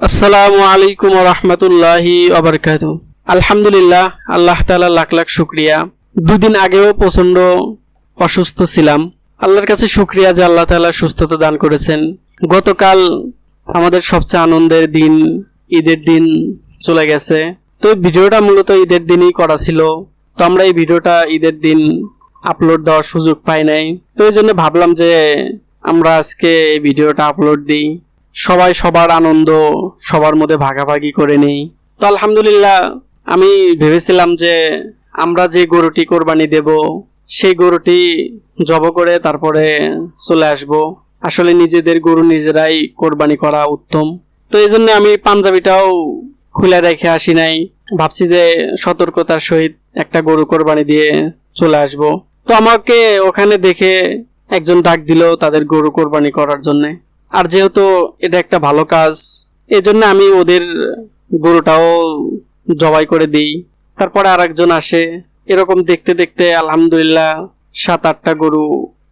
আসসালামু আলাইকুম রহমতুল্লাহি অবরকাত আলহামদুলিল্লাহ, আল্লাহ তালা লাখ লাখ শুক্রিয়া। দুদিন আগেও প্রচণ্ড অসুস্থ ছিলাম। আল্লাহর কাছে শুক্রিয়া যে আল্লাহ তালা সুস্থতা দান করেছেন। গতকাল আমাদের সবচেয়ে আনন্দের দিন, ঈদের দিন চলে গেছে। তো ভিডিওটা মূলত ঈদের দিনই করা ছিল। তো আমরা এই ভিডিওটা ঈদের দিন আপলোড দেওয়ার সুযোগ পাই নাই। তো এই জন্য ভাবলাম যে আমরা আজকে এই ভিডিওটা আপলোড দিই। সবাই সবার আনন্দ, সবার মধ্যে ভাগাভাগি করে নেই। তো আলহামদুলিল্লাহ, আমি ভেবেছিলাম যে আমরা যে গরুটি কোরবানি দেব, সেই গরুটি জব করে তারপরে চলে আসব। আসলে নিজেদের গরু নিজেরাই কোরবানি করা উত্তম। তো এই জন্য আমি পাঞ্জাবিটাও খুলে রেখে আসি নাই। ভাবছি যে সতর্কতার সহিত একটা গরু কোরবানি দিয়ে চলে আসব। তো আমাকে ওখানে দেখে একজন ডাক দিল তাদের গরু কোরবানি করার জন্যে। আর যেহেতু এটা একটা ভালো কাজ, এজন্য আমি ওদের গরুটাও জবাই করে দিই। তারপরে আরেকজন আসে। এরকম দেখতে দেখতে আলহামদুলিল্লাহ সাত আটটা গরু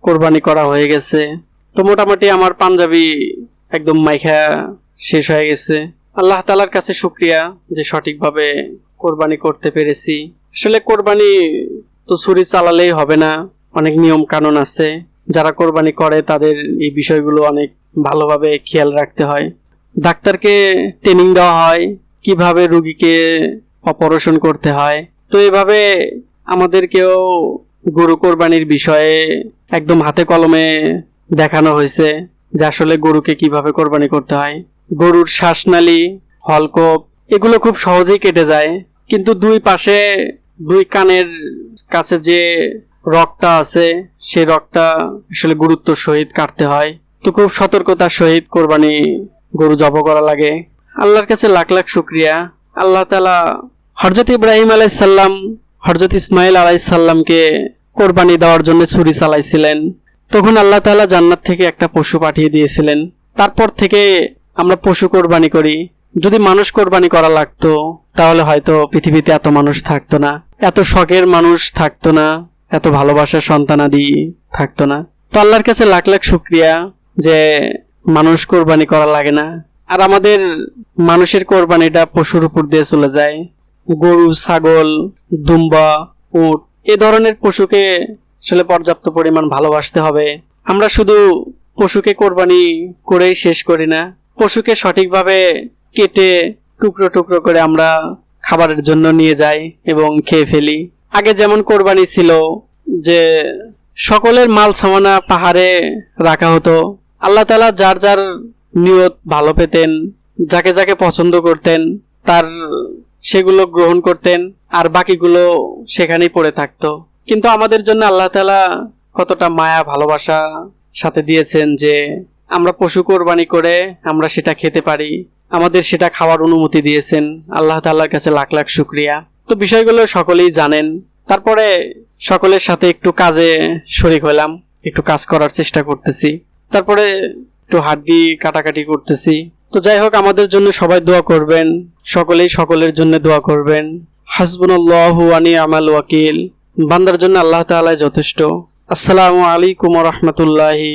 কোরবানি করা হয়ে গেছে। তো মোটামুটি আমার পাঞ্জাবি একদম মাইখা শেষ হয়ে গেছে। আল্লাহ তালার কাছে শুক্রিয়া যে সঠিকভাবে কোরবানি করতে পেরেছি। আসলে কোরবানি তো ছুরি চালালেই হবে না। অনেক নিয়ম কানুন আছে। যারা কোরবানি করে, তাদের এই বিষয়গুলো অনেক ভালোভাবে খেয়াল রাখতে হয়। ডাক্তারকে ট্রেনিং দেওয়া হয়, কীভাবে রুগীকে অপারেশন করতে হয়। তো এভাবে আমাদেরকেও গরু কোরবানির বিষয়ে একদম হাতে কলমে দেখানো হয়েছে যে আসলে গরুকে কীভাবে কোরবানি করতে হয়। গরুর শ্বাসনালী, হলকপ, এগুলো খুব সহজেই কেটে যায়। কিন্তু দুই পাশে, দুই কানের কাছে যে রগটা আছে, সেই রগটা আসলে গুরুত্ব সহিত কাটতে হয়। তো খুব সতর্কতার সহিত কোরবানি গরু জব করা লাগে। আল্লাহর কাছে লাখ লাখ শুক্রিয়া। আল্লাহ তালা হরজত ইব্রাহিম আলাইসাল্লাম হরজত ইসমাইল আলাইসাল্লামকে কোরবানি দেওয়ার জন্য ছুরি চালাইছিলেন। তখন আল্লাহ তালা জান্নাত থেকে একটা পশু পাঠিয়ে দিয়েছিলেন। তারপর থেকে আমরা পশু কোরবানি করি। যদি মানুষ কোরবানি করা লাগতো, তাহলে হয়তো পৃথিবীতে এত মানুষ থাকতো না। এত শখের মানুষ থাকতো না। এত ভালোবাসার সন্তানাদি থাকতো না। তো আল্লাহর কাছে লাখ লাখ শুক্রিয়া। যে মানুষ কোরবানি করা লাগে না। আর আমাদের মানুষের কোরবানিটা পশুর উপর দিয়ে চলে যায়। গরু, ছাগল, দুম্বা, উট, এ ধরনের পশুকে আসলে পর্যাপ্ত পরিমাণ ভালোবাসতে হবে। আমরা শুধু পশুকে কোরবানি করেই শেষ করি না, পশুকে সঠিকভাবে কেটে টুকরো টুকরো করে আমরা খাবারের জন্য নিয়ে যাই এবং খেয়ে ফেলি। আগে যেমন কোরবানি ছিল যে সকলের মাল সামানা পাহাড়ে রাখা হতো আল্লাহ তালা যার যার নিয়ত ভালো পেতেন, যাকে যাকে পছন্দ করতেন, তার সেগুলো গ্রহণ করতেন, আর বাকিগুলো সেখানেই পড়ে থাকতো। কিন্তু আমাদের জন্য আল্লাহ তালা কতটা মায়া, ভালোবাসা সাথে দিয়েছেন যে, আমরা পশু কোরবানি করে আমরা সেটা খেতে পারি, আমাদের সেটা খাওয়ার অনুমতি দিয়েছেন, আল্লাহ তাল্লার কাছে লাখ লাখ শুক্রিয়া। তো বিষয়গুলো সকলেই জানেন। তারপরে সকলের সাথে একটু কাজে শরিক হলাম, একটু কাজ করার চেষ্টা করতেছি। তারপরে একটু হাড্ডি কাটাকাটি করতেছি। তো যাই হোক, আমাদের জন্য সবাই দোয়া করবেন। সকলেই সকলের জন্য দোয়া করবেন। হাসবুল্লাহু আমাল ওয়াকিল। বান্দার জন্য আল্লাহ তালাই যথেষ্ট। আসসালামু আলাইকুম রহমতুল্লাহি